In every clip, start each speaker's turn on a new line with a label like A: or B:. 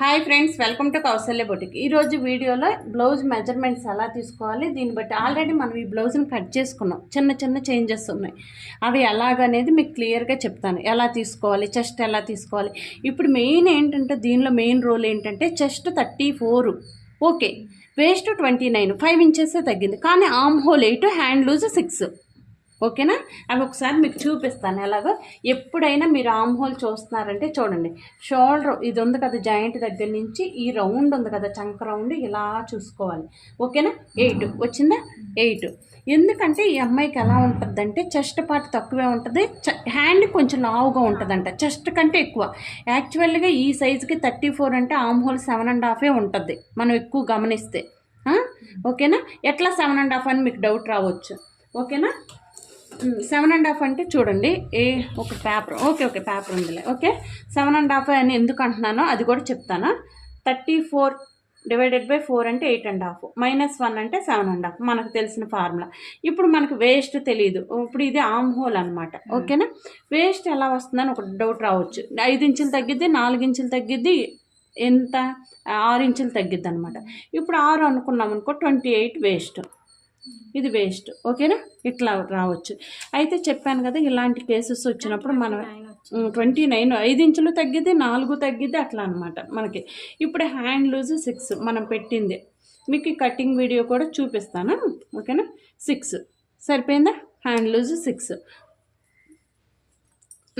A: Hi friends welcome to Kaushalya boutique ఈరోజు వీడియోలో blouse measurements ఎలా తీసుకోవాలి? దీన్ని బట్టి ఆల్రెడీ మనం ఈ బ్లౌజ్ని కట్ చేసుకున్నాం. చిన్న చిన్న చేంజెస్ ఉన్నాయి. అవి ఎలాగనేది మీకు క్లియర్గా చెప్తాను. ఎలా తీసుకోవాలి? చెస్ట్ ఎలా తీసుకోవాలి? ఇప్పుడు మెయిన్ ఏంటంటే దీనిలో మెయిన్ రోల్ ఏంటంటే chest thirty four okay waist twenty nine five inches తగ్గింది. కానీ armhole eight hand loose six ఓకేనా? అవి ఒకసారి మీకు చూపిస్తాను. ఎలాగో? ఎప్పుడైనా మీరు ఆమ్ హోల్ చూస్తున్నారంటే చూడండి. షోల్డర్ ఇది ఉంది కదా జాయింట్ దగ్గర నుంచి ఈ రౌండ్ ఉంది కదా చంక రౌండ్ ఇలా చూసుకోవాలి. ఓకేనా? ఎయిట్. వచ్చిందా? ఎయిట్. ఎందుకంటే ఈ అమ్మాయికి ఎలా ఉంటుందంటే చెస్ట్ పార్ట్ తక్కువే ఉంటుంది. హ్యాండ్ కొంచెం లావుగా ఉంటుందంట. చెస్ట్ కంటే ఎక్కువ. యాక్చువల్గా ఈ సైజుకి థర్టీ ఫోర్ అంటే ఆమ్ హోల్ సెవెన్ అండ్ హాఫే ఉంటుంది. మనం ఎక్కువ గమనిస్తే. ఓకేనా? ఎట్లా సెవెన్ అండ్ హాఫ్ అని మీకు డౌట్ రావచ్చు. ఓకేనా? సెవెన్ అండ్ హాఫ్ అంటే చూడండి. ఏ ఒక పేపర్ ఓకే ఓకే పేపర్ ఉందిలే. ఓకే? సెవెన్ అండ్ హాఫ్ అని ఎందుకు అంటున్నానో అది కూడా చెప్తాను. Thirty four divided by four అంటే eight and half minus one అంటే సెవెన్ అండ్ హాఫ్ మనకు తెలిసిన ఫార్ములా ఇప్పుడు మనకు వేస్ట్ తెలియదు ఇప్పుడు ఇది ఆమ్ హోల్ అనమాట ఓకేనా? వేస్ట్ ఎలా వస్తుందని ఒక డౌట్ రావచ్చు. ఐదు ఇంచులు తగ్గిద్ది నాలుగు ఇంచులు తగ్గిద్ది ఎంత? ఆరు ఇంచులు తగ్గిద్ది అనమాట ఇప్పుడు ఆరు అనుకున్నాం అనుకో ట్వంటీ ఎయిట్ వేస్ట్ ఇది వేస్ట్ ఓకేనా ఇట్లా రావచ్చు. అయితే చెప్పాను కదా ఇలాంటి కేసెస్ వచ్చినప్పుడు మనం ట్వంటీ నైన్ ఐదు ఇంచులు తగ్గిద్ది నాలుగు తగ్గిద్ది అట్లా అనమాట మనకి. ఇప్పుడు హ్యాండ్ లూజ్ సిక్స్ మనం పెట్టింది. మీకు ఈ కటింగ్ వీడియో కూడా చూపిస్తాను. ఓకేనా సిక్స్ సరిపోయిందా? హ్యాండ్ లూజ్ సిక్స్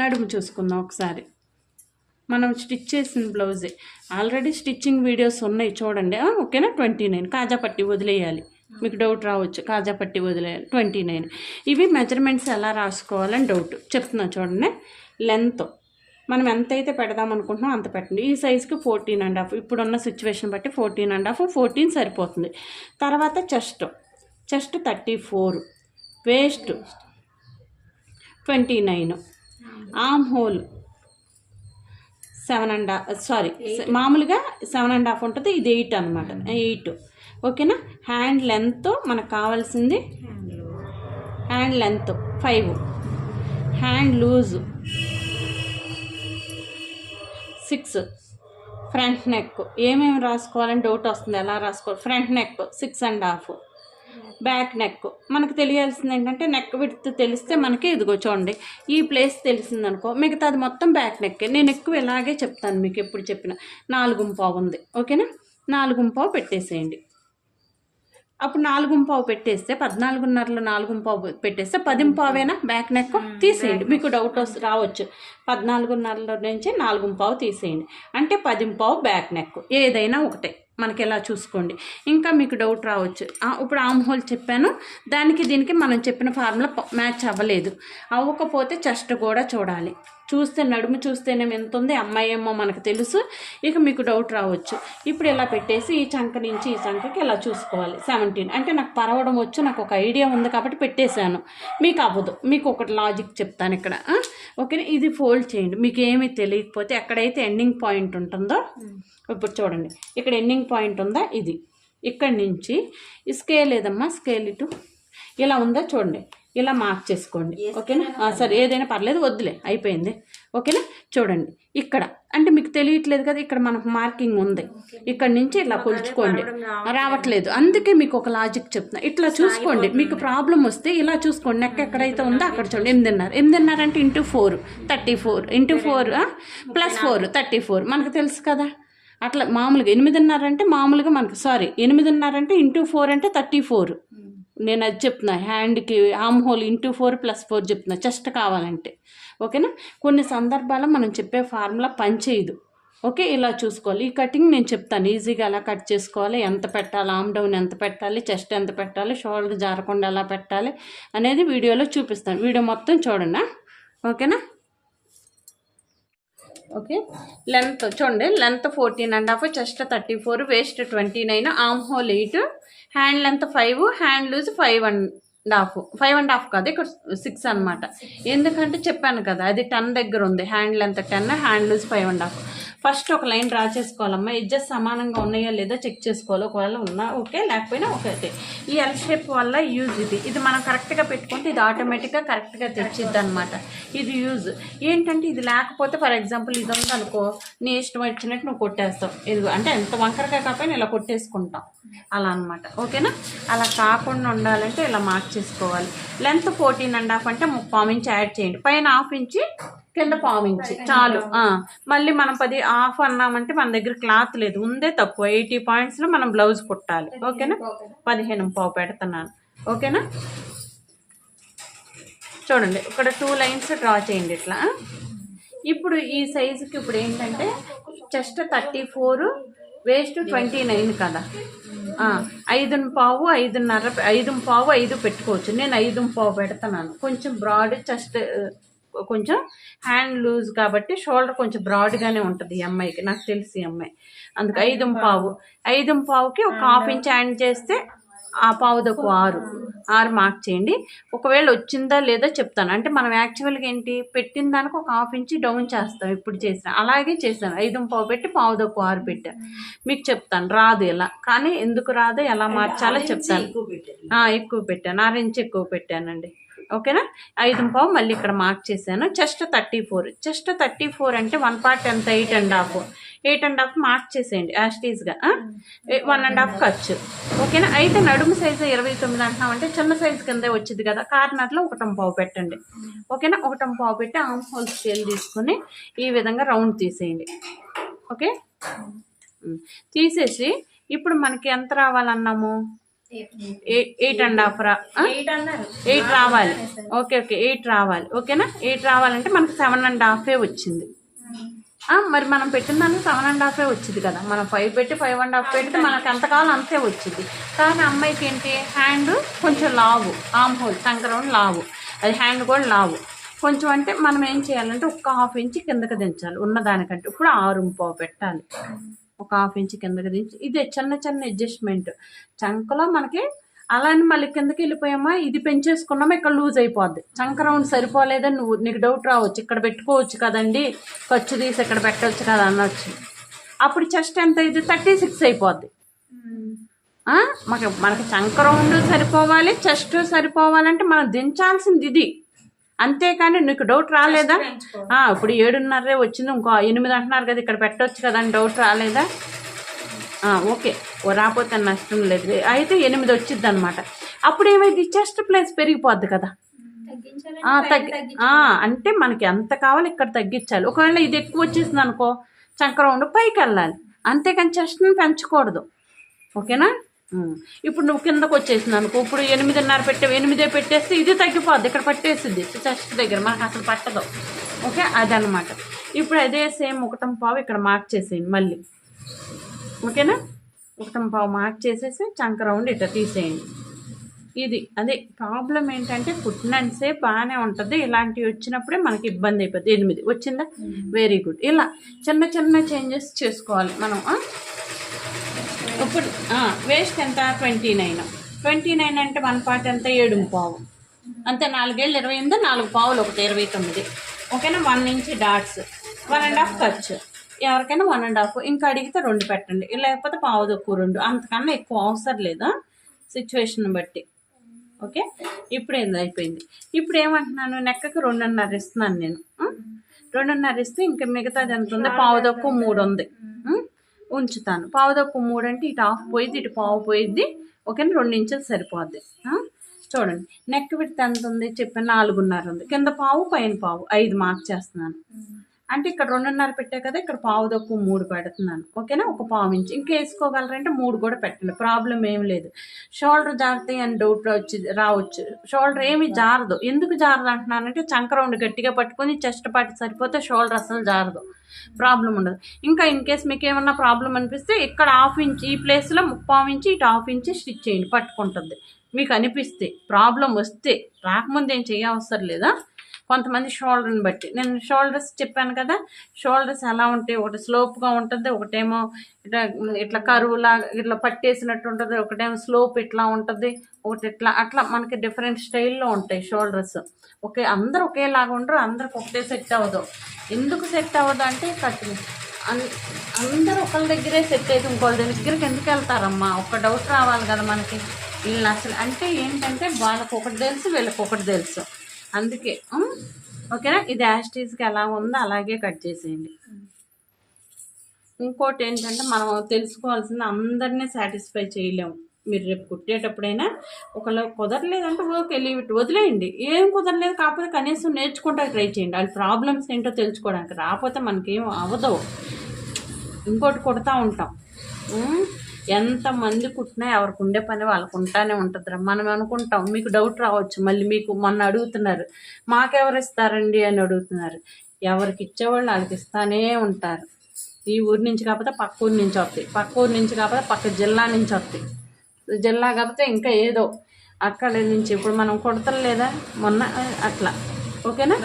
A: నడుము చూసుకుందాం ఒకసారి. మనం స్టిచ్ చేసిన బ్లౌజే ఆల్రెడీ స్టిచ్చింగ్ వీడియోస్ ఉన్నాయి చూడండి. ఓకేనా ట్వంటీ నైన్ కాజా పట్టి వదిలేయాలి. మీకు డౌట్ రావచ్చు. కాజా పట్టి వదిలేయాలి ట్వంటీ నైన్ ఇవి మెజర్మెంట్స్ ఎలా రాసుకోవాలని డౌట్ చెప్తున్నా చూడండి. లెంత్ మనం ఎంత అయితే పెడదాం అనుకుంటున్నాం అంత పెట్టండి. ఈ సైజుకి ఫోర్టీన్ అండ్ హాఫ్ ఇప్పుడున్న సిచ్యువేషన్ బట్టి ఫోర్టీన్ అండ్ హాఫ్ ఫోర్టీన్ సరిపోతుంది. తర్వాత chest chest thirty four waist twenty nine armhole seven and half sorry మామూలుగా సెవెన్ అండ్ హాఫ్ ఉంటుంది. ఇది ఎయిట్ అనమాట ఎయిట్ ఓకేనా? హ్యాండ్ లెంత్ మనకు కావాల్సింది hand length five hand loose six front neck ఏమేమి రాసుకోవాలని డౌట్ వస్తుంది. ఎలా రాసుకోవాలి? Front neck six and half back neck మనకు తెలియాల్సింది ఏంటంటే నెక్ విడ్త్ తెలిస్తే మనకి ఇదిగో చూడండి. ఈ ప్లేస్ తెలిసిందనుకో మిగతాది మొత్తం బ్యాక్ నెక్ నేను ఎక్కువ ఇలాగే చెప్తాను మీకు ఎప్పుడు చెప్పిన. నాలుగు పావు ఉంది. ఓకేనా? నాలుగు పావు పెట్టేసేయండి. అప్పుడు నాలుగు పావు పెట్టేస్తే పద్నాలుగున్నరలో నాలుగు పావు పెట్టేస్తే పది పావేనా బ్యాక్ నెక్ తీసేయండి. మీకు డౌట్ వస్తు రావచ్చు. పద్నాలుగున్నరలో నుంచి నాలుగు పావు తీసేయండి. అంటే పది పావు బ్యాక్ నెక్. ఏదైనా ఒకటే. మనకి ఎలా చూసుకోండి. ఇంకా మీకు డౌట్ రావచ్చు. ఇప్పుడు ఆమ్ హోల్ చెప్పాను. దానికి దీనికి మనం చెప్పిన ఫార్ములా మ్యాచ్ అవ్వలేదు. అవ్వకపోతే చెస్ట్ కూడా చూడాలి. చూస్తే నడుము చూస్తేనేమో ఎంత ఉంది అమ్మాయి ఏమో మనకు తెలుసు. ఇక మీకు డౌట్ రావచ్చు. ఇప్పుడు ఇలా పెట్టేసి ఈ చంక నుంచి ఈ చంకకి ఇలా చూసుకోవాలి. సెవెంటీన్ అంటే నాకు పరవడం వచ్చు నాకు ఒక ఐడియా ఉంది కాబట్టి పెట్టేశాను. మీకు అవ్వదు. మీకు ఒకటి లాజిక్ చెప్తాను ఇక్కడ. ఆ? ఓకేనా ఇది ఫోల్డ్ చేయండి. మీకు ఏమీ తెలియకపోతే ఎక్కడైతే ఎండింగ్ పాయింట్ ఉంటుందో ఇప్పుడు చూడండి. ఇక్కడ ఎండింగ్ పాయింట్ ఉందా? ఇది. ఇక్కడి నుంచి. స్కేల్ ఏదమ్మా? స్కేల్ ఇటు. ఇలా ఉందా? చూడండి. ఇలా మార్క్ చేసుకోండి. ఓకేనా? సరే ఏదైనా పర్లేదు వద్దులే అయిపోయింది. ఓకేనా? చూడండి ఇక్కడ. అంటే మీకు తెలియట్లేదు కదా ఇక్కడ మనకు మార్కింగ్ ఉంది. ఇక్కడ నుంచి ఇలా కొలుచుకోండి. రావట్లేదు. అందుకే మీకు ఒక లాజిక్ చెప్తున్నా. ఇట్లా చూసుకోండి. మీకు ప్రాబ్లం వస్తే ఇలా చూసుకోండి. నెక్ ఎక్కడైతే ఉందో అక్కడ చూడండి. ఎనిమిదిన్నర ఎనిమిదిన్నర అంటే into four thirty four. Into four plus four thirty four. మనకు తెలుసు కదా. అట్లా మామూలుగా ఎనిమిదిన్నర అంటే మామూలుగా మనకు సారీ ఎనిమిదిన్నర అంటే ఇంటూ ఫోర్ అంటే థర్టీ ఫోర్. నేను అది చెప్తున్నా హ్యాండ్కి armhole into four plus four చెప్తున్నా చెస్ట్ కావాలంటే. ఓకేనా? కొన్ని సందర్భాల్లో మనం చెప్పే ఫార్ములా పనిచేయదు ఓకే? ఇలా చూసుకోవాలి. ఈ కటింగ్ నేను చెప్తాను. ఈజీగా ఎలా కట్ చేసుకోవాలి? ఎంత పెట్టాలి? ఆమ్ డౌన్ ఎంత పెట్టాలి? చెస్ట్ ఎంత పెట్టాలి? షోల్డర్ జారకుండా ఎలా పెట్టాలి? అనేది వీడియోలో చూపిస్తాను. వీడియో మొత్తం చూడండి. ఓకేనా? ఓకే? లెంత్ చూడండి. Length fourteen and half chest thirty four waist twenty nine armhole eight hand length five. Hand loose five and half. Five and half కాదు ఇక్కడ సిక్స్ అనమాట ఎందుకంటే చెప్పాను కదా అది టెన్ దగ్గర ఉంది. Hand length ten. Hand loose five and half. First ఒక లైన్ డ్రా చేసుకోవాలమ్మా. ఎడ్జెస్ సమానంగా ఉన్నాయా లేదా చెక్ చేసుకోవాలి? ఒకవేళ ఉన్నా ఓకే లేకపోయినా ఓకే ఈ ఎల్ షేప్ వల్ల యూజ్ ఇది. ఇది మనం కరెక్ట్గా పెట్టుకుంటే ఇది ఆటోమేటిక్గా కరెక్ట్గా తెచ్చిద్ది అనమాట ఇది యూజ్ ఏంటంటే ఇది లేకపోతే ఫర్ ఎగ్జాంపుల్ ఇది అనుకో నీ ఇష్టం వచ్చినట్టు నువ్వు కొట్టేస్తావు. ఇది అంటే ఎంత వంకరగా కాకపోయినా ఇలా కొట్టేసుకుంటాం. అలా అనమాట ఓకేనా? అలా కాకుండా ఉండాలంటే ఇలా మార్క్ చేసుకోవాలి. లెంత్ ఫోర్టీన్ అండ్ హాఫ్ అంటే ముప్పా ఇంచ్ యాడ్ చేయండి. పైన హాఫ్ ఇంచి కింద పావు ఇంచి. చాలు. మళ్ళీ మనం పది హాఫ్ అన్నామంటే మన దగ్గర క్లాత్ లేదు. ఉందే తక్కువ. ఎయిటీ పాయింట్స్లో మనం బ్లౌజ్ కుట్టాలి. ఓకేనా? పదిహేను పావు పెడుతున్నాను. ఓకేనా? చూడండి. ఇక్కడ టూ లైన్స్ డ్రా చేయండి ఇట్లా. ఇప్పుడు ఈ సైజుకి ఇప్పుడు ఏంటంటే chest thirty four waist twenty nine కదా. ఐదు పావు ఐదున్నర ఐదు పావు ఐదు పెట్టుకోవచ్చు. నేను ఐదు పావు పెడుతున్నాను. కొంచెం బ్రాడ్ చెస్ట్ కొంచెం హ్యాండ్ లూజ్ కాబట్టి షోల్డర్ కొంచెం బ్రాడ్గానే ఉంటుంది ఈ అమ్మాయికి. నాకు తెలిసి ఈ అమ్మాయి. అందుకు ఐదు పావు. ఐదు పావుకి ఒక హాఫ్ ఇంచ్ హ్యాండ్ చేస్తే ఆ పావుదకు ఆరు. ఆరు మార్క్ చేయండి. ఒకవేళ వచ్చిందా లేదా చెప్తాను. అంటే మనం యాక్చువల్గా ఏంటి? పెట్టిన దానికి ఒక హాఫ్ ఇంచ్ డౌన్ చేస్తాం ఇప్పుడు చేసిన. అలాగే చేశాను. ఐదు పావు పెట్టి పావుదకు ఆరు పెట్టా. మీకు చెప్తాను. రాదు ఎలా కానీ ఎందుకు రాదు? ఎలా మార్చాలో చెప్తాను. ఎక్కువ పెట్టాను. ఆరు ఇంచ్ ఎక్కువ పెట్టానండి. ఓకేనా? ఐదు పావు మళ్ళీ ఇక్కడ మార్క్ చేశాను. Chest thirty four chest thirty four అంటే వన్ పార్ట్ ఎంత? Eight and half eight and half mark చేసేయండి యాస్టీజ్గా వన్ అండ్ హాఫ్ ఖర్చు. ఓకేనా? అయితే నడుము సైజు ఇరవై తొమ్మిది అంటున్నామంటే చిన్న సైజు కిందే వచ్చింది కదా కార్నర్లో ఒకటం పావు పెట్టండి. ఓకేనా? ఒకటం పావు పెట్టి ఆమ్ హోల్ స్కేల్ తీసుకొని ఈ విధంగా రౌండ్ తీసేయండి. ఓకే? తీసేసి ఇప్పుడు మనకి ఎంత రావాలన్నాము? ఎయిట్ అండ్ హాఫ్ రా? ఎయిట్ రావాలి. ఓకే ఓకే ఎయిట్ రావాలి. ఓకేనా ఎయిట్ రావాలంటే మనకి సెవెన్ అండ్ హాఫే వచ్చింది. ఆ, మరి మనం పెట్టిన దానికి సెవెన్ అండ్ హాఫే వచ్చింది కదా. మనం ఫైవ్ పెట్టి ఫైవ్ అండ్ హాఫ్ పెడితే మనకు ఎంత కావాలో అంతే వచ్చింది. కానీ అమ్మాయికి ఏంటి? హ్యాండ్ కొంచెం లావు. ఆమ్ హోల్ సంక్రమణ లావు. అది హ్యాండ్ కూడా లావు. కొంచెం అంటే మనం ఏం చేయాలంటే ఒక్క హాఫ్ ఇంచ్ కిందకి దించాలి. ఉన్న దానికంటే ఇప్పుడు ఆరు పావు పెట్టాలి. ఒక హాఫ్ ఇంచ్ కిందకి దించి ఇదే చిన్న చిన్న అడ్జస్ట్మెంట్ చంకలో మనకి అలానే మళ్ళీ కిందకి వెళ్ళిపోయామా? ఇది పెంచేసుకున్నామా? ఇక్కడ లూజ్ అయిపోద్ది. చంక రౌండ్ సరిపోలేదని నువ్వు నీకు డౌట్ రావచ్చు. ఇక్కడ పెట్టుకోవచ్చు కదండి. ఖర్చు తీసి ఇక్కడ పెట్టవచ్చు కదా అనొచ్చు అప్పుడు చెస్ట్ ఎంత అయితే థర్టీ సిక్స్ అయిపోద్ది మనకి మనకి చంక రౌండ్ సరిపోవాలి చెస్ట్ సరిపోవాలంటే మనం దించాల్సింది ఇది. అంతేకాని నీకు డౌట్ రాలేదా? ఆ, ఇప్పుడు ఏడున్నరే వచ్చింది ఇంకో ఎనిమిది అంటున్నారు కదా ఇక్కడ పెట్టవచ్చు కదా అని డౌట్ రాలేదా? ఆ, ఓకే. ఓ రాకపోతే నష్టం లేదు. అయితే ఎనిమిది వచ్చింది అనమాట అప్పుడు ఏమైంది? చెస్ట్ ప్లేస్ పెరిగిపోద్ది కదా. తగ్గి అంటే మనకి ఎంత కావాలి ఇక్కడ తగ్గించాలి. ఒకవేళ ఇది ఎక్కువ వచ్చేసింది అనుకో చంకరౌండ్ పైకి వెళ్ళాలి. అంతేకాని చెస్ట్ని పెంచకూడదు. ఓకేనా. ఇప్పుడు నువ్వు కిందకు వచ్చేసింది అనుకో ఇప్పుడు ఎనిమిదిన్నర పెట్టే ఎనిమిదే పెట్టేస్తే ఇది తగ్గిపోద్ది ఇక్కడ పట్టేసింది చెస్ట్ దగ్గర మనకు అసలు పట్టదు. ఓకే? అదనమాట ఇప్పుడు అదే సేమ్ ఒకటం పావు ఇక్కడ మార్క్ చేసేయండి మళ్ళీ. ఓకేనా? ఒకటం పావు మార్క్ చేసేసి చంక రౌండ్ ఇట్లా తీసేయండి. ఇది అదే ప్రాబ్లం ఏంటంటే పుట్టినంటే బాగానే ఉంటుంది ఇలాంటివి వచ్చినప్పుడే మనకి ఇబ్బంది అయిపోతుంది ఎనిమిది వచ్చిందా? వెరీ గుడ్ ఇలా చిన్న చిన్న చేంజెస్ చేసుకోవాలి మనం? ఇప్పుడు వేస్ట్ ఎంత? ట్వంటీ నైన్ ట్వంటీ నైన్ అంటే వన్ పార్ట్ ఎంత? ఏడు పావు అంతే నాలుగేళ్ళు ఇరవై ఎనిమిది నాలుగు పావులు ఒకటి ఇరవై తొమ్మిది. ఓకేనా? One inch dots one and half ఖర్చు ఎవరికైనా వన్ అండ్ హాఫ్ ఇంకా అడిగితే రెండు పెట్టండి. లేకపోతే పావు తక్కువ రెండు. అంతకన్నా ఎక్కువ అవసరం లేదా సిచ్యువేషన్ బట్టి. ఓకే? ఇప్పుడు ఏంది? అయిపోయింది. ఇప్పుడు ఏమంటున్నాను? నెక్కకి రెండున్నర ఇస్తున్నాను నేను. రెండున్నర ఇస్తే ఇంకా మిగతాది ఎంత ఉంది? పావు తక్కువ మూడు ఉంది. ఉంచుతాను. పావు తక్కువ మూడు అంటే ఇటు హాఫ్ పోయిద్ది ఇటు పావు పోయిద్ది. ఓకేనా? రెండు ఇంచులు సరిపోద్ది. చూడండి. నెక్ విడత ఎంత ఉంది? చెప్పాను నాలుగున్నర ఉంది. కింద పావు పైన పావు. ఐదు మార్క్ చేస్తున్నాను. అంటే ఇక్కడ రెండున్నర పెట్టే కదా ఇక్కడ పావు తక్కువ మూడు పెడుతున్నాను. ఓకేనా? ఒక పావు ఇంచు. ఇంకా వేసుకోగలరంటే మూడు కూడా పెట్టండి ప్రాబ్లం ఏం లేదు. షోల్డర్ జారుతాయి అని డౌట్ వచ్చి రావచ్చు. షోల్డర్ ఏమి జారదు. ఎందుకు జారదు అంటున్నానంటే చంకరౌండ్ గట్టిగా పట్టుకొని చెస్ట్ పాటి సరిపోతే షోల్డర్ అసలు జారదు. ప్రాబ్లం ఉండదు. ఇంకా ఇన్ కేస్ మీకు ఏమన్నా ప్రాబ్లం అనిపిస్తే ఇక్కడ హాఫ్ ఇంచ్ ఈ ప్లేస్లో ముప్పావు ఇంచ్ ఇటు హాఫ్ ఇంచ్ స్టిచ్ చేయండి. పట్టుకుంటుంది. మీకు అనిపిస్తే ప్రాబ్లం వస్తే రాకముందు ఏం చేయవసరం లేదా? కొంతమంది షోల్డర్ని బట్టి. నేను షోల్డర్స్ చెప్పాను కదా షోల్డర్స్ ఎలా ఉంటాయి ఒకటి స్లోప్గా ఉంటుంది ఒకటేమో ఇట్లా ఇట్లా కరువులాగా ఇట్లా పట్టేసినట్టు ఉంటుంది ఒకటేమో స్లోప్ ఇట్లా ఉంటుంది ఒకటి ఇట్లా అట్లా మనకి డిఫరెంట్ స్టైల్లో ఉంటాయి షోల్డర్స్. ఒకే అందరూ ఒకేలాగా ఉండరు అందరికి ఒకటే సెట్ అవ్వదు. ఎందుకు సెట్ అవ్వదు అంటే కట్టింగ్ అందరూ ఒకళ్ళ దగ్గరే సెట్ అయితే ఇంకోళ్ళ దగ్గరికి ఎందుకు వెళ్తారమ్మా? ఒక డౌట్ రావాలి కదా మనకి. వీళ్ళని అసలు అంటే ఏంటంటే వాళ్ళకి ఒకటి తెలుసు వీళ్ళకి ఒకటి తెలుసు. అందుకే ఓకేనా? ఇది యాస్టీస్కి ఎలా ఉందో అలాగే కట్ చేసేయండి. ఇంకోటి ఏంటంటే మనం తెలుసుకోవాల్సింది అందరినీ సాటిస్ఫై చేయలేము. మీరు రేపు కుట్టేటప్పుడైనా ఒకళ్ళు కుదరలేదంటే ఓకే లీవ్ ఇట్ వదిలేయండి. ఏం కుదరలేదు కాకపోతే కనీసం నేర్చుకుంటా ట్రై చేయండి. వాళ్ళ ప్రాబ్లమ్స్ ఏంటో తెలుసుకోవడానికి. రాకపోతే మనకేం అవదవు ఇంకోటి కొడతా ఉంటాం. ఎంతమంది కుట్టినా ఎవరికి ఉండే పని వాళ్ళకు ఉంటానే ఉంటుంది మనం అనుకుంటాం మీకు డౌట్ రావచ్చు మళ్ళీ మీకు మొన్న అడుగుతున్నారు మాకెవరు ఇస్తారండి? అని అడుగుతున్నారు. ఎవరికి ఇచ్చేవాళ్ళు వాళ్ళకి ఇస్తానే ఉంటారు. ఈ ఊరి నుంచి కాకపోతే పక్క ఊరి నుంచి వస్తాయి. పక్క ఊరి నుంచి కాకపోతే పక్క జిల్లా నుంచి వస్తాయి. జిల్లా కాకపోతే ఇంకా ఏదో అక్కడ నుంచి. ఇప్పుడు మనం కొడతలు లేదా? మొన్న అట్లా. ఓకేనా?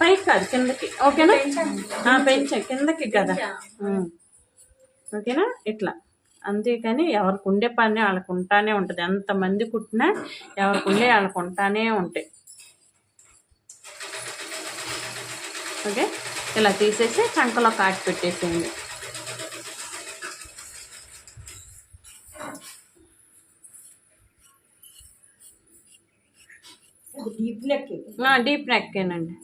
A: పైకి కాదు కిందకి. ఓకేనా? పెంచా కిందకి కదా. ఓకేనా ఇట్లా. అంతేకాని ఎవరికి ఉండే పని వాళ్ళకు ఉంటానే ఉంటుంది. ఎంతమంది కుట్టినా ఎవరికి ఉండే వాళ్ళకు ఉంటానే ఉంటాయి. ఓకే? ఇలా తీసేసి చంకలో కాటి పెట్టేసేయండి.
B: Deep neck.
A: డీప్ నెక్కేనండి.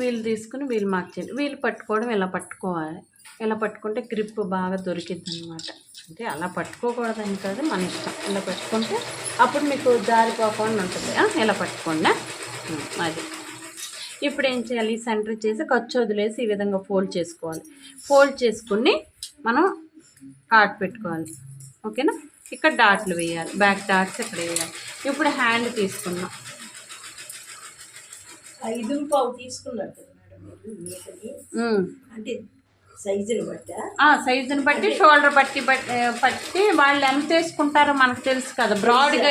A: వీళ్ళు తీసుకుని వీళ్ళు మార్చేయండి వీళ్ళు పట్టుకోవడం ఇలా పట్టుకోవాలి? ఇలా పట్టుకుంటే గ్రిప్ బాగా దొరికిద్ది అనమాట అంటే అలా పట్టుకోకూడదని కాదు మన ఇష్టం. ఇలా పట్టుకుంటే అప్పుడు మీకు జారిపోకుండా ఉంటుంది. ఇలా పట్టుకోండి? అది. ఇప్పుడు ఏం చేయాలి? సెంటర్ చేసి ఖర్చు వదిలేసి ఈ విధంగా ఫోల్డ్ చేసుకోవాలి. ఫోల్డ్ చేసుకుని మనం కాట్ పెట్టుకోవాలి. ఓకేనా ఇక్కడ డాట్లు వేయాలి. బ్యాక్ డాట్స్ ఇక్కడ వేయాలి. ఇప్పుడు హ్యాండ్ తీసుకున్నాం
B: ఐదు పావు తీసుకున్నట్టు మేడం. అంటే సైజుని బట్టా?
A: ఆ సైజుని బట్టి షోల్డర్ బట్టి బట్టి వాళ్ళు ఎంత వేసుకుంటారో మనకు తెలుసు కదా.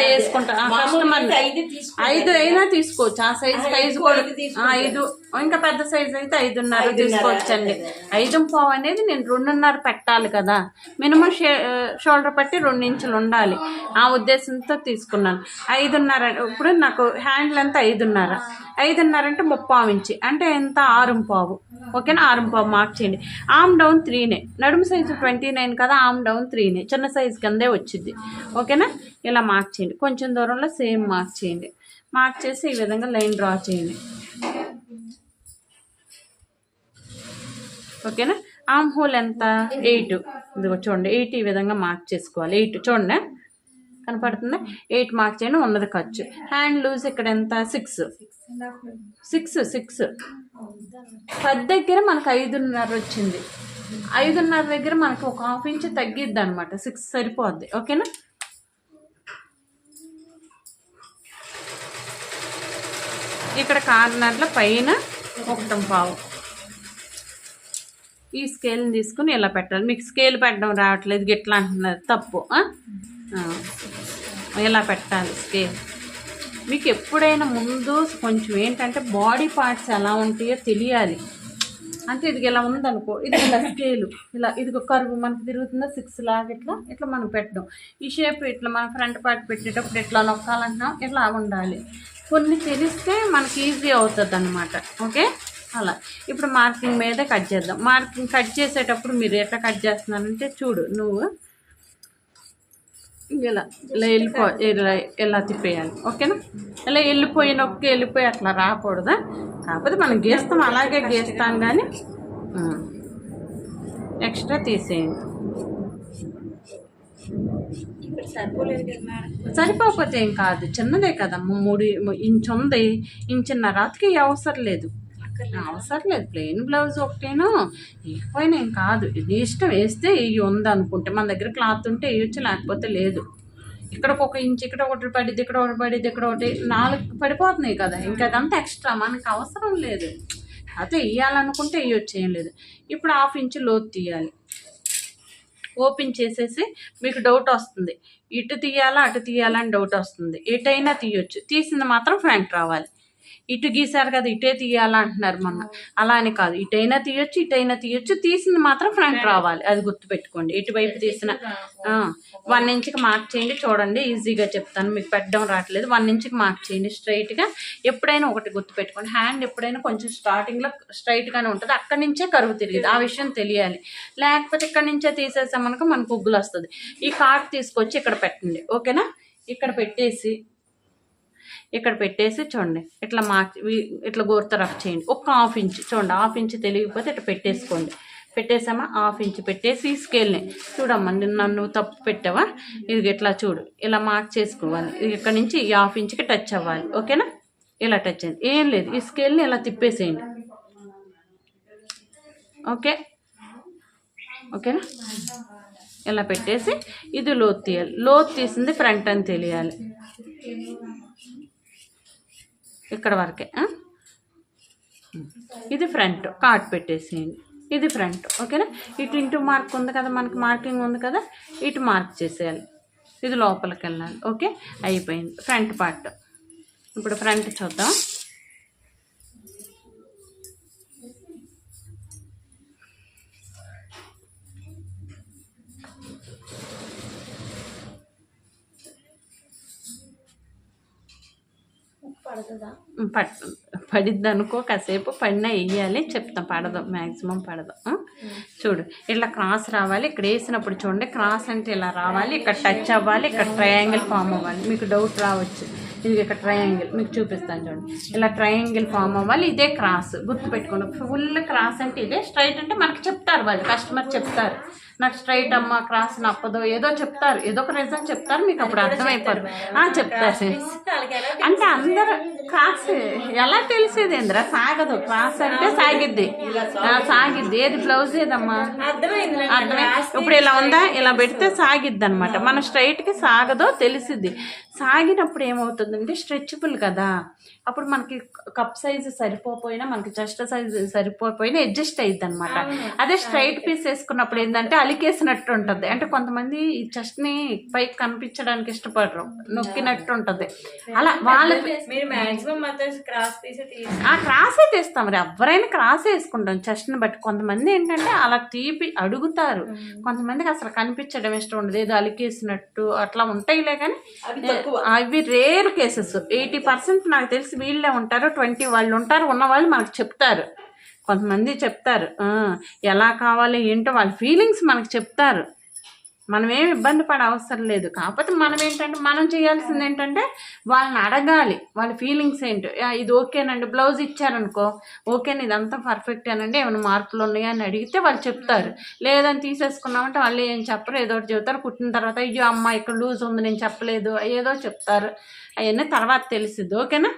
A: వేసుకుంటారు
B: మామూలుగా
A: కస్టమర్
B: అయితే ఐదు
A: అయినా తీసుకోవచ్చు. ఆ సైజ్ సైజు.
B: ఐదు
A: ఇంకా పెద్ద సైజ్ అయితే ఐదున్నర తీసుకోవచ్చండి. ఐదు పావు అనేది నేను రెండున్నర పెట్టాలి కదా. మినిమం షోల్డర్ పట్టి రెండు ఇంచులు ఉండాలి. ఆ ఉద్దేశంతో తీసుకున్నాను. ఐదున్నర ఇప్పుడు నాకు హ్యాండ్ లెంత్ ఐదున్నర. ఐదున్నర అంటే ముప్పావు ఇంచి. అంటే ఎంత? ఆరు పావు. ఓకేనా? ఆరు పావు మార్క్ చేయండి. ఆమ్ డౌన్ త్రీనే. నడుము సైజు ట్వంటీ నైన్ కదా ఆమ్ డౌన్ త్రీనే. చిన్న సైజు కిందే వచ్చింది. ఓకేనా? ఇలా మార్క్ చేయండి. కొంచెం దూరంలో సేమ్ మార్క్ చేయండి. మార్క్ చేసి ఈ విధంగా లైన్ డ్రా చేయండి. ఓకేనా? ఆమ్ హోల్ ఎంత? ఎయిట్. ఇదిగో చూడండి ఎయిట్ ఈ విధంగా మార్క్ చేసుకోవాలి. ఎయిట్ చూడండి. కనపడుతుందా? ఎయిట్ మార్క్ చేయడం ఉన్నది ఖర్చు. హ్యాండ్ లూజ్ ఇక్కడ ఎంత? సిక్స్ సిక్స్ సిక్స్ పది దగ్గర మనకు ఐదున్నర వచ్చింది. ఐదున్నర దగ్గర మనకు ఒక హాఫ్ ఇంచ్ తగ్గిద్ది అనమాట సిక్స్ సరిపోద్ది. ఓకేనా? ఇక్కడ కార్నర్ల పైన ఒకటం పావు. ఈ స్కేల్ని తీసుకుని ఇలా పెట్టాలి. మీకు స్కేల్ పెట్టడం రావట్లేదు గిట్లా అంటున్నారు. తప్పు. ఇలా పెట్టాలి స్కేల్ మీకు ఎప్పుడైనా ముందు కొంచెం ఏంటంటే బాడీ పార్ట్స్ ఎలా ఉంటాయో తెలియాలి. అంటే ఇది ఇలా ఉందనుకో ఇది ఇలా స్కేలు ఇలా ఇది ఒక కరువు మనకి తిరుగుతుందా? సిక్స్ లాగా ఇట్లా ఇట్లా మనం పెట్టడం. ఈ షేప్ ఇట్లా మన ఫ్రంట్ పార్ట్ పెట్టేటప్పుడు ఇట్లా నొక్కాలంటున్నాం? ఇట్లా ఉండాలి కొన్ని తెలిస్తే మనకి ఈజీ అవుతుంది అనమాట ఓకే అలా. ఇప్పుడు మార్కింగ్ మీద కట్ చేద్దాం. మార్కింగ్ కట్ చేసేటప్పుడు మీరు ఎట్లా కట్ చేస్తున్నారంటే చూడు నువ్వు ఇలా ఇలా వెళ్ళిపో ఇలా ఇలా తిప్పేయాలి. ఓకేనా? ఇలా వెళ్ళిపోయి నొక్కి వెళ్ళిపోయి అట్లా రాకూడదా? కాకపోతే మనం గీస్తాం అలాగే గీస్తాం కానీ ఎక్స్ట్రా తీసేయండి.
B: కదా
A: సరిపోకపోతే ఏం కాదు చిన్నదే కదమ్మ మూడు ఇంచు ఉంది. అతికి అవసరం లేదు. అవసరం లేదు ప్లెయిన్ బ్లౌజ్ ఒకటేనో? ఇకపోయినా ఏం కాదు. ఇది ఇష్టం వేస్తే ఇవి ఉంది అనుకుంటే మన దగ్గర క్లాత్ ఉంటే వేయచ్చు లేకపోతే లేదు. ఇక్కడ ఒక ఇంచ్ ఇక్కడ ఒకటి పడిద్ది ఇక్కడ ఒకటి పడిద్ది ఇక్కడ ఒకటి నాలుగు పడిపోతున్నాయి కదా. ఇంకా అదంతా ఎక్స్ట్రా మనకు అవసరం లేదు. అయితే వేయాలనుకుంటే వేయొచ్చు ఏం లేదు. ఇప్పుడు హాఫ్ ఇంచ్ లోతు తీయాలి. ఓపెన్ చేసేసి మీకు డౌట్ వస్తుంది. ఇటు తీయాలా అటు తీయాలా అని డౌట్ వస్తుంది. ఎటైనా తీయొచ్చు. తీసింది మాత్రం ఫ్రంట్ రావాలి. ఇటు గీసారు కదా ఇటే తీయాలా అంటున్నారు మొన్న అలా అని కాదు. ఇటైనా తీయొచ్చు ఇటైనా తీయొచ్చు. తీసింది మాత్రం ఫ్రంట్ రావాలి. అది గుర్తుపెట్టుకోండి. ఇటువైపు తీసిన వన్ ఇంచ్కి మార్క్ చేయండి. చూడండి ఈజీగా చెప్తాను. మీకు పెట్టడం రావట్లేదు. వన్ ఇంచ్కి మార్క్ చేయండి స్ట్రైట్గా. ఎప్పుడైనా ఒకటి గుర్తుపెట్టుకోండి. హ్యాండ్ ఎప్పుడైనా కొంచెం స్టార్టింగ్లో స్ట్రైట్గానే ఉంటుంది. అక్కడి నుంచే కరువు తిరిగింది. ఆ విషయం తెలియాలి. లేకపోతే ఇక్కడి నుంచే తీసేసామనుకో మనకు ఉగ్గులు వస్తుంది. ఈ కార్డ్ తీసుకొచ్చి ఇక్కడ పెట్టండి. ఓకేనా? ఇక్కడ పెట్టేసి ఇక్కడ పెట్టేసి చూడండి. ఇట్లా మార్క్ ఇట్లా గోర్త రఫ్ చేయండి. ఒక్క హాఫ్ ఇంచ్. చూడండి హాఫ్ ఇంచ్ తెలియకపోతే ఇట్లా పెట్టేసుకోండి. పెట్టేసామా? హాఫ్ ఇంచ్ పెట్టేసి ఈ స్కేల్ని. చూడమ్మా నన్ను తప్పు పెట్టావా? ఇది ఇట్లా చూడు. ఇలా మార్క్ చేసుకోవాలి. ఇది ఇక్కడ నుంచి ఈ హాఫ్ ఇంచ్కి టచ్ అవ్వాలి. ఓకేనా? ఇలా టచ్ అయింది ఏం లేదు. ఈ స్కేల్ని ఇలా తిప్పేసేయండి. ఓకే? ఓకేనా? ఇలా పెట్టేసి ఇది లోతు తీయాలి. లోతు తీసింది ఫ్రంట్ అని తెలియాలి. ఇక్కడ వరకే ఇది ఫ్రంట్ కార్డ్ పెట్టేసేయండి. ఇది ఫ్రంట్ ఓకేనా? ఇటు ఇంటూ మార్క్ ఉంది కదా మనకి మార్కింగ్ ఉంది కదా ఇటు మార్క్ చేసేయాలి. ఇది లోపలికి వెళ్ళాలి ఓకే? అయిపోయింది ఫ్రంట్ పార్ట్. ఇప్పుడు ఫ్రంట్ చూద్దాం. పట్ పడిద్ది అనుకో కాసేపు పడినా వేయాలి చెప్తాం పడదు మ్యాక్సిమం పడదు చూడు ఇట్లా క్రాస్ రావాలి ఇక్కడ వేసినప్పుడు చూడండి క్రాస్ అంటే ఇలా రావాలి ఇక్కడ టచ్ అవ్వాలి ఇక్కడ ట్రయాంగిల్ ఫామ్ అవ్వాలి. మీకు డౌట్ రావచ్చు. ఇది ఇక్కడ ట్రయాంగిల్ మీకు చూపిస్తాను చూడండి. ఇలా ట్రయాంగిల్ ఫామ్ అవ్వాలి ఇదే క్రాస్ గుర్తుపెట్టుకోండి. ఫుల్ క్రాస్ అంటే ఇదే స్ట్రైట్ అంటే మనకి చెప్తారు వాళ్ళు కస్టమర్ చెప్తారు. నాకు స్ట్రైట్ అమ్మ క్రాస్ నప్పదో ఏదో చెప్తారు. ఏదో ఒక రీజన్ చెప్తారు మీకు అప్పుడు అర్థమైపోతుంది ఆ, చెప్తారు. అంటే అందరు క్రాస్. ఎలా తెలిసేది ఏంద్రా? సాగదు. క్రాస్ అంటే సాగిద్ది. సాగిద్ది. ఏది బ్లౌజ్ ఏదమ్మా?
B: అర్థమైంది
A: అర్థమే ఇప్పుడు ఇలా ఉందా? ఇలా పెడితే సాగిద్ది అనమాట మన స్ట్రైట్కి సాగదో తెలిసిద్ది. సాగినప్పుడు ఏమవుతుందంటే స్ట్రెచబుల్ కదా. అప్పుడు మనకి కప్ సైజు సరిపోపోయినా మనకి చెస్ట్ సైజు సరిపోకపోయినా అడ్జస్ట్ అయ్యిద్ది అనమాట అదే స్ట్రైట్ పీస్ వేసుకున్నప్పుడు ఏంటంటే అలికేసినట్టు ఉంటుంది అంటే కొంతమంది ఈ చెస్ట్ని పైకి కనిపించడానికి ఇష్టపడరు. నొక్కినట్టు ఉంటుంది అలా వాళ్ళకి
B: మాక్సిమం మాత్రం క్రాస్ తీసి
A: ఆ క్రాసే తీస్తాం మరి ఎవరైనా క్రాస్ వేసుకుంటాం చెస్ట్ని బట్టి. కొంతమంది ఏంటంటే అలా తీపి అడుగుతారు. కొంతమందికి అసలు కనిపించడం ఇష్టం ఉండదు. ఏదో అలికేసినట్టు అట్లా ఉంటాయిలే కానీ అవి రేర్ కేసెస్. ఎయిటీ పర్సెంట్ నాకు తెలిసి వీళ్ళే ఉంటారు. ట్వంటీ వాళ్ళు ఉంటారు. ఉన్న వాళ్ళు మనకు చెప్తారు. కొంతమంది చెప్తారు. ఆ, ఎలా కావాలి ఏంటో వాళ్ళ ఫీలింగ్స్ మనకు చెప్తారు. మనం ఏమి ఇబ్బంది పడే అవసరం లేదు. కాకపోతే మనం ఏంటంటే మనం చేయాల్సింది ఏంటంటే వాళ్ళని అడగాలి. వాళ్ళ ఫీలింగ్స్ ఏంటో? ఇది ఓకేనండి బ్లౌజ్ ఇచ్చారనుకో ఓకేనా ఇదంతా పర్ఫెక్ట్ అనండి ఏమైనా మార్పులు ఉన్నాయా అని అడిగితే వాళ్ళు చెప్తారు. లేదని తీసేసుకున్నామంటే వాళ్ళు ఏం చెప్పరు ఏదో ఒకటి చెప్తారు కుట్టిన తర్వాత అయ్యో అమ్మ ఇక్కడ లూజ్ ఉంది నేను చెప్పలేదు. ఏదో చెప్తారు. అవన్నీ తర్వాత తెలిసిద్ది ఓకేనా?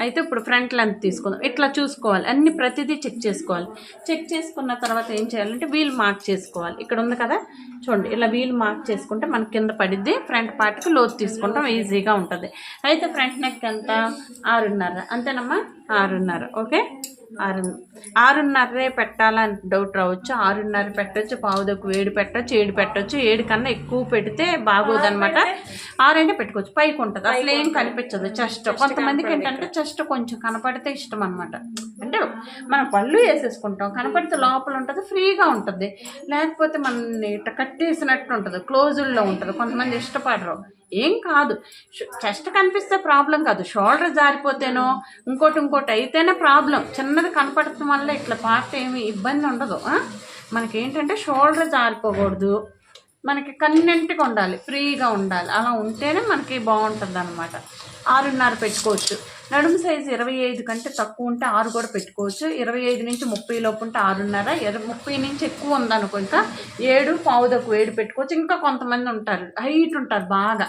A: అయితే ఇప్పుడు ఫ్రంట్ లెంత్ తీసుకుందాం. ఇట్లా చూసుకోవాలి. అన్ని ప్రతిదీ చెక్ చేసుకోవాలి. చెక్ చేసుకున్న తర్వాత ఏం చేయాలంటే వీల్ మార్క్ చేసుకోవాలి. ఇక్కడ ఉంది కదా? చూడండి. ఇలా వీల్ మార్క్ చేసుకుంటే మన కింద పడిద్ది. ఫ్రంట్ పార్ట్కి లోతు తీసుకుంటాం. ఈజీగా ఉంటుంది. అయితే ఫ్రంట్ నెక్ ఎంత? ఆరున్నర. అంతేనమ్మా? ఆరున్నర. ఓకే ఆరు ఆరున్నరే పెట్టాలని డౌట్ రావచ్చు. ఆరున్నర పెట్టొచ్చు పావుదకు వేడి పెట్టొచ్చు ఏడు పెట్టొచ్చు ఏడు కన్నా ఎక్కువ పెడితే బాగోదన్నమాట. ఆరంటే పెట్టుకోవచ్చు. పైకి ఉంటుంది అసలు ఏం కనిపించదు. చెస్ట్. కొంతమందికి ఏంటంటే చెస్ట్ కొంచెం కనపడితే ఇష్టం అనమాట అంటే మనం పళ్ళు వేసేసుకుంటాం. కనపడితే లోపల ఉంటుంది ఫ్రీగా ఉంటుంది. లేకపోతే మన ఇట్లా కట్టేసినట్టు ఉంటుంది క్లోజుల్లో ఉంటుంది. కొంతమంది ఇష్టపడరు. ఏం కాదు. చెస్ట్ కనిపిస్తే ప్రాబ్లం కాదు. షోల్డర్ జారిపోతేనో ఇంకోటి ఇంకోటి అయితేనే ప్రాబ్లం. చిన్నది కనపడటం వల్ల ఇట్లా పార్ట్ ఏమి ఇబ్బంది ఉండదు. మనకేంటంటే మనకి ఏంటంటే షోల్డర్ జారిపోకూడదు. మనకి కన్వెంట్గా ఉండాలి. ఫ్రీగా ఉండాలి. అలా ఉంటేనే మనకి బాగుంటుంది అనమాట ఆరున్నర పెట్టుకోవచ్చు. నడుము సైజు ఇరవై ఐదు కంటే తక్కువ ఉంటే ఆరు కూడా పెట్టుకోవచ్చు. ఇరవై ఐదు నుంచి ముప్పై లోపు ఉంటే ఆరున్నర. ఇరవై ముప్పై నుంచి ఎక్కువ ఉందనుకో ఇంకా ఏడు పావుదకు ఏడు పెట్టుకోవచ్చు. ఇంకా కొంతమంది ఉంటారు. హైట్ ఉంటారు బాగా.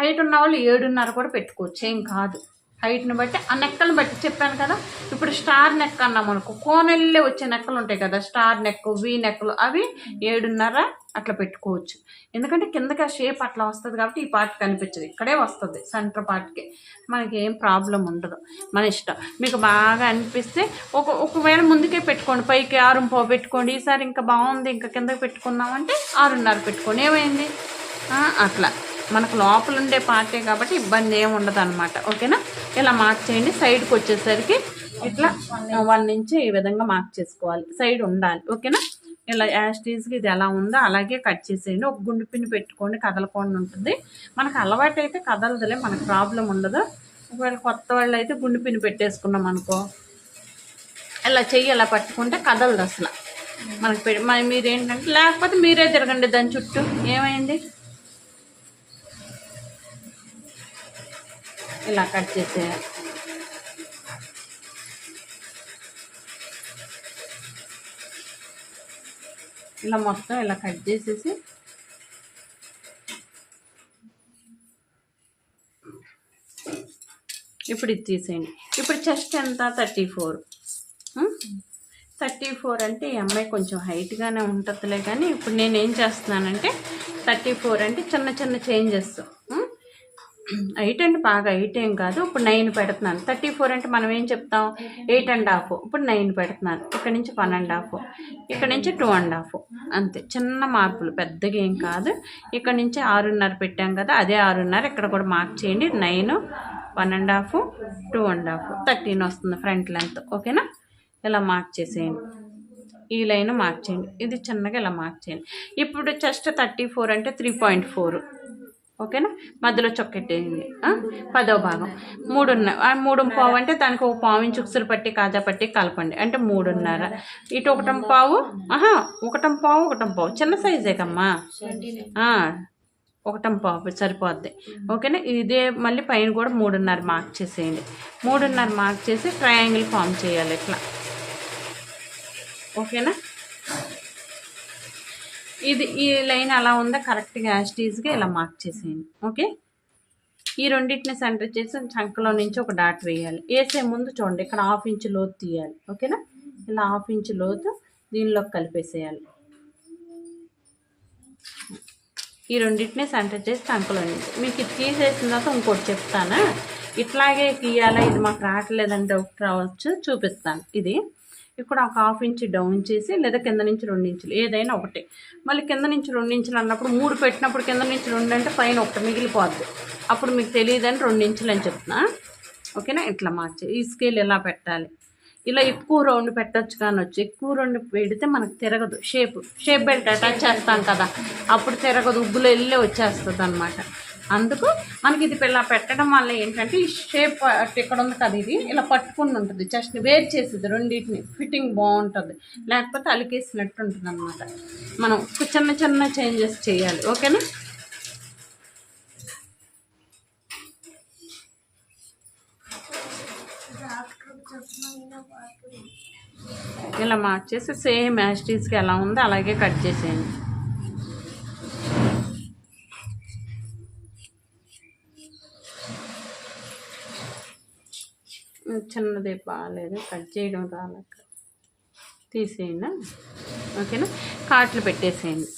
A: హైట్ ఉన్న వాళ్ళు ఏడున్నర కూడా పెట్టుకోవచ్చు. ఏం కాదు. హైట్ని బట్టి ఆ నెక్కలను బట్టి చెప్పాను కదా. ఇప్పుడు స్టార్ నెక్ అన్నాం అనుకో కోనెల్లే వచ్చే నెక్కలు ఉంటాయి కదా. స్టార్ నెక్ వి నెక్కలు అవి ఏడున్నర అట్లా పెట్టుకోవచ్చు. ఎందుకంటే కిందకి ఆ షేప్ అట్లా వస్తుంది కాబట్టి ఈ పార్ట్ కనిపించదు. ఇక్కడే వస్తుంది సెంటర్ పార్ట్కి. మనకి ఏం ప్రాబ్లం ఉండదు. మన ఇష్టం. మీకు బాగా అనిపిస్తే ఒక ఒకవేళ ముందుకే పెట్టుకోండి. పైకి ఆరు పో పెట్టుకోండి. ఈసారి ఇంకా బాగుంది ఇంకా కిందకి పెట్టుకున్నామంటే ఆరున్నర పెట్టుకోండి. ఏమైంది? అట్లా. మనకు లోపల ఉండే పార్టే కాబట్టి ఇబ్బంది ఏమి ఉండదు అనమాట ఓకేనా? ఇలా మార్క్ చేయండి. సైడ్కి వచ్చేసరికి ఇట్లా వన్ నుంచి ఈ విధంగా మార్క్ చేసుకోవాలి. సైడ్ ఉండాలి. ఓకేనా? ఇలా యాస్టీస్కి ఇది ఎలా ఉందో అలాగే కట్ చేసేయండి. ఒక గుండు పిన్ని పెట్టుకోండి. కదలకుండా ఉంటుంది. మనకు అలవాటు అయితే కదలదులే. మనకు ప్రాబ్లం ఉండదు. ఒకవేళ కొత్త వాళ్ళు అయితే గుండు పిన్ని పెట్టేసుకున్నాం అనుకో. ఇలా చెయ్యి ఇలా పట్టుకుంటే కదలదు అసలు. మనకు పె- మీరేంటంటే లేకపోతే మీరే తిరగండి దాని చుట్టూ. ఏమైంది? ఇలా కట్ చేసేయాలి ఇలా మొత్తం ఇలా కట్ చేసేసి ఇప్పుడు ఇది తీసేయండి. ఇప్పుడు చెస్ట్ ఎంత? Thirty four. థర్టీ ఫోర్ అంటే ఈ అమ్మాయి కొంచెం హైట్గానే ఉంటుందిలే కానీ ఇప్పుడు నేను ఏం చేస్తున్నానంటే థర్టీ ఫోర్ అంటే చిన్న చిన్న చేంజెస్ ఎయిట్ అండ్ బాగా ఎయిట్ ఏం కాదు. ఇప్పుడు నైన్ పెడుతున్నాను. థర్టీ ఫోర్ అంటే మనం ఏం చెప్తాం? Eight and half. ఇప్పుడు నైన్ పెడుతున్నాను. ఇక్కడ నుంచి వన్ అండ్ హాఫ్. ఇక్కడ నుంచి టూ అండ్ హాఫ్. అంతే. చిన్న మార్పులు. పెద్దగా ఏం కాదు. ఇక్కడ నుంచి ఆరున్నర పెట్టాం కదా అదే ఆరున్నర. ఇక్కడ కూడా మార్క్ చేయండి. Nine one and half two and half. Thirteen వస్తుంది ఫ్రంట్ లెంత్ ఓకేనా? ఇలా మార్క్ చేసేయండి. ఈ లైన్ మార్క్ చేయండి. ఇది చిన్నగా ఇలా మార్క్ చేయండి. ఇప్పుడు చెస్ట్ థర్టీ ఫోర్ అంటే త్రీ పాయింట్ ఫోర్. ఓకేనా? మధ్యలో చొక్కెట్టేయండి పదో భాగం. మూడున్నర మూడు పావు అంటే దానికి ఒక పావు ఇంచు ఉక్సులు పట్టి కాజా పట్టి కలపండి. అంటే మూడున్నర. ఇటు ఒకటం పావు ఆహా ఒకటం పావు ఒకటం పావు. చిన్న సైజే కమ్మా? ఒకటం పావు సరిపోద్ది. ఓకేనా? ఇదే మళ్ళీ పైన కూడా మూడున్నర మార్క్ చేసేయండి. మూడున్నర మార్క్ చేసి ట్రయాంగిల్ ఫామ్ చేయాలి ఇట్లా. ఓకేనా? ఇది ఈ లైన్ అలా ఉందా? కరెక్ట్గా యాస్టీజ్గా ఇలా మార్క్ చేసేయండి. ఓకే ఈ రెండింటిని సెంటర్ చేసి చంకలో నుంచి ఒక డాట్ వేయాలి. వేసే ముందు చూడండి ఇక్కడ హాఫ్ ఇంచ్ లోతు తీయాలి. ఓకేనా ఇలా హాఫ్ ఇంచ్ లోతు దీనిలోకి కలిపేసేయాలి. ఈ రెండింటిని సెంటర్ చేసి చంకలో నుంచి. మీకు ఇది తీసేసిన తర్వాత ఇంకోటి చెప్తానా. ఇట్లాగే గీయాలా ఇది మాకు రావట్లేదని డౌట్ రావచ్చు. చూపిస్తాను. ఇది ఇక్కడ ఒక హాఫ్ ఇంచ్ డౌన్ చేసి లేదా కింద నుంచి రెండు ఇంచులు ఏదైనా ఒకటి. మళ్ళీ కింద నుంచి రెండు ఇంచులు అన్నప్పుడు మూడు పెట్టినప్పుడు కింద నుంచి రెండు అంటే పైన ఒకటి మిగిలిపోద్ది. అప్పుడు మీకు తెలియదని రెండు ఇంచులు అని చెప్తున్నా. ఓకేనా? ఇట్లా మార్చి ఈ స్కేల్ ఎలా పెట్టాలి? ఇలా ఎక్కువ రౌండ్ పెట్టొచ్చు కానొచ్చు ఎక్కువ రౌండ్ పెడితే మనకు తిరగదు. షేప్ షేప్ బెల్ట్ అటాచ్ చేస్తాం కదా అప్పుడు తిరగదు. ఉబ్బులు వెళ్ళి వచ్చేస్తుంది అనమాట అందుకు మనకి ఇది ఇలా పెట్టడం వల్ల ఏంటంటే ఈ షేప్ ఇక్కడ ఉంది కదా ఇది ఇలా పట్టుకుని ఉంటుంది. జస్ట్ వేర్ చేసేది రెండింటిని. ఫిట్టింగ్ బాగుంటుంది. లేకపోతే అలికేసినట్టు ఉంటుంది అనమాట మనం చిన్న చిన్న చేంజెస్ చేయాలి. ఓకేనా ఇలా మార్చేసి సేమ్ యాస్టీస్కి ఎలా ఉందో అలాగే కట్ చేసేయండి. చిన్నది బాగాలేదు కట్ చేయడం రాలేక తీసేయండి. ఓకేనా? కాట్లు పెట్టేసేయండి.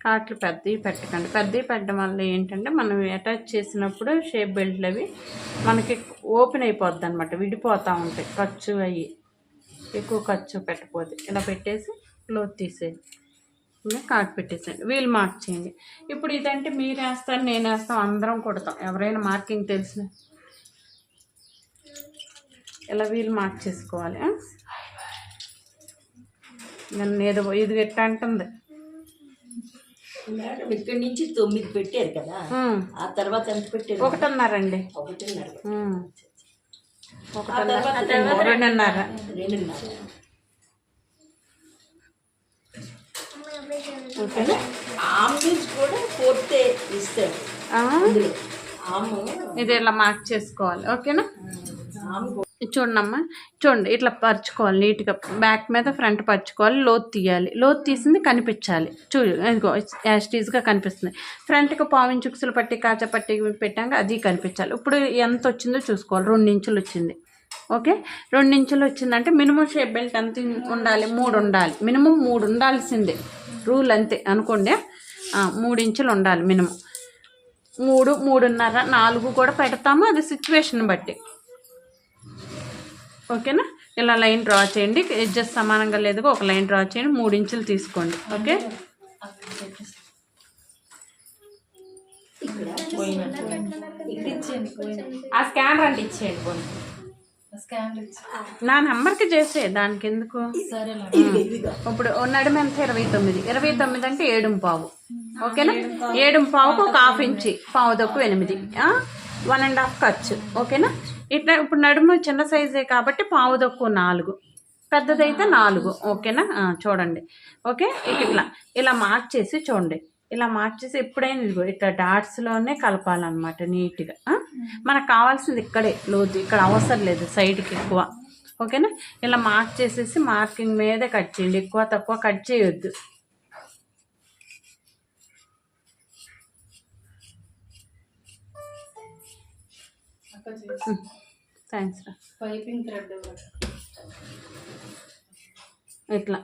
A: కాట్లు పెద్దవి పెట్టకండి. పెద్దవి పెట్టడం వల్ల ఏంటంటే మనం అటాచ్ చేసినప్పుడు షేప్ బెల్ట్లు అవి మనకి ఓపెన్ అయిపోద్ది అనమాట విడిపోతూ ఉంటాయి. ఖర్చు అయ్యి ఎక్కువ ఖర్చు పెట్టకపోతే ఇలా పెట్టేసి క్లోత్ తీసేది ఇంకా కాట్ పెట్టేసేయండి. వీల్ మార్క్ చేయండి. ఇప్పుడు ఇదంటే మీరు వేస్తారు నేను వేస్తాం అందరం కొడతాం. ఎవరైనా మార్కింగ్ తెలిసిన ఇలా వీల్ మార్క్ చేసుకోవాలి? నన్ను ఏదో ఇది ఎట్ట అంటుంది.
B: ఇక్కడి నుంచి తొమ్మిది పెట్టారు కదా. ఆ తర్వాత ఎంత పెట్టారు?
A: ఒకటిన్నరండి.
B: ఒకటిన్నర
A: ఒకటిన్నర రెండున్నర.
B: రెండున్నర.
A: ఓకేనా
B: కూడా ఫోర్త్ ఆము.
A: ఇది ఇలా మార్క్ చేసుకోవాలి. ఓకేనా? చూడమ్మా చూడండి ఇట్లా పరుచుకోవాలి నీట్గా. బ్యాక్ మీద ఫ్రంట్ పరుచుకోవాలి లోతు తీయాలి. లోతు తీసింది కనిపించాలి. చూ ఇదిగో యాస్టీజ్గా కనిపిస్తుంది. ఫ్రంట్కి పావించి చుక్సులు పట్టి కాచ పట్టి పెట్టాక అది కనిపించాలి. ఇప్పుడు ఎంత వచ్చిందో చూసుకోవాలి. రెండు ఇంచులు వచ్చింది. ఓకే? రెండు ఇంచులు వచ్చిందంటే మినిమం షేప్ బెల్ట్ ఎంత ఉండాలి? మూడు ఉండాలి. మినిమం మూడు ఉండాల్సిందే. రూల్ అంతే అనుకోండి. ఆ, మూడు ఇంచులు ఉండాలి మినిమం. మూడు మూడున్నర నాలుగు కూడా పెడతాము. అది సిచ్యువేషన్ బట్టి. ఓకేనా? ఇలా లైన్ డ్రా చేయండి. ఎడ్జెస్ సమానంగా లేదుగా ఒక లైన్ డ్రా చేయండి. మూడు ఇంచులు తీసుకోండి. ఓకే? ఆ స్కానర్ అంటే ఇచ్చేయండి నా నెంబర్కి చేసే దానికి ఎందుకు ఇప్పుడు నడుము ఎంత? ఇరవై తొమ్మిది. ఇరవై తొమ్మిది అంటే ఏడు పావు. ఓకేనా? ఏడు పావుకు ఒక హాఫ్ ఇంచి. పావు దక్కు ఎనిమిది. వన్ అండ్ హాఫ్ ఖర్చు. ఓకేనా? ఇట్లా ఇప్పుడు నడుము చిన్న సైజే కాబట్టి పావు దక్కు నాలుగు. పెద్దదైతే నాలుగు. ఓకేనా? చూడండి. ఓకే? ఇట్లా. ఇలా మార్చేసి చూడండి. ఇలా మార్చేసి ఎప్పుడైనా ఇదిగో ఇట్లా డాట్స్లోనే కలపాలన్నమాట నీట్గా? మనకు కావాల్సింది ఇక్కడే లోతు ఇక్కడ అవసరం లేదు సైడ్కి ఎక్కువ. ఓకేనా? ఇలా మార్క్ చేసేసి మార్కింగ్ మీదే కట్ చేయండి ఎక్కువ తక్కువ కట్ చేయొద్దు. థ్యాంక్స్ రా.
B: పైపింగ్ థ్రెడ్
A: ఇట్లా?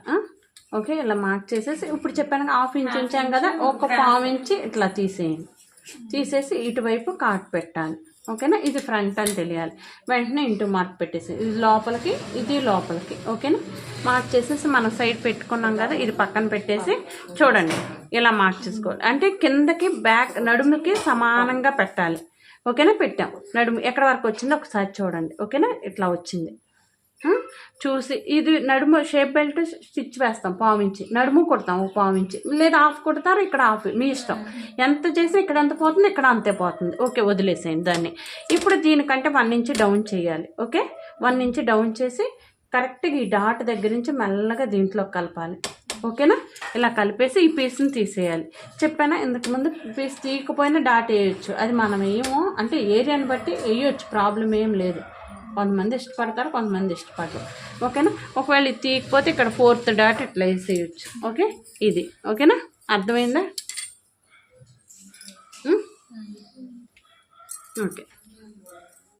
A: ఓకే ఇలా మార్క్ చేసేసి ఇప్పుడు చెప్పాను హాఫ్ ఇంచ్ ఉంచాం కదా ఒక పావు ఇంచి ఇట్లా తీసేయండి. తీసేసి ఇటువైపు కాట్ పెట్టాలి. ఓకేనా? ఇది ఫ్రంట్ అని తెలియాలి. వెంటనే ఇంటూ మార్క్ పెట్టేసి ఇది లోపలికి ఇది లోపలికి. ఓకేనా? మార్క్ చేసేసి మనం సైడ్ పెట్టుకున్నాం కదా ఇది పక్కన పెట్టేసి చూడండి. ఇలా మార్క్ చేసుకోవాలి. అంటే కిందకి బ్యాక్ నడుముకి సమానంగా పెట్టాలి. ఓకేనా? పెట్టాం. నడుము ఎక్కడ వరకు వచ్చిందో ఒకసారి చూడండి. ఓకేనా? ఇట్లా వచ్చింది? చూసి ఇది నడుము షేప్ బెల్ట్ స్టిచ్ వేస్తాం పావించి నడుము కుడతాం ఒక పావించి లేదా హాఫ్ కుడతారు ఇక్కడ హాఫ్ మీ ఇష్టం. ఎంత చేసి ఇక్కడ ఎంత పోతుంది ఇక్కడ అంతే పోతుంది. ఓకే వదిలేసేయండి దాన్ని. ఇప్పుడు దీనికంటే వన్ ఇంచ్ డౌన్ చేయాలి ఓకే? వన్ ఇంచ్ డౌన్ చేసి కరెక్ట్గా ఈ డాట్ దగ్గర నుంచి మెల్లగా దీంట్లో కలపాలి ఓకేనా? ఇలా కలిపేసి ఈ పీస్ని తీసేయాలి. చెప్పానా? ఇంతకు ముందు పీస్ తీయకపోయినా డాట్ వేయచ్చు. అది మనం వేయము అంటే ఏరియాని బట్టి వేయొచ్చు. ప్రాబ్లం ఏం లేదు. కొంతమంది ఇష్టపడతారు కొంతమంది ఇష్టపడరు. ఓకేనా? ఒకవేళ ఇది తీయకపోతే ఇక్కడ ఫోర్త్ డాట్ ఇట్లా వేసేయచ్చు. ఓకే? ఇది. ఓకేనా? అర్థమైందా? ఓకే.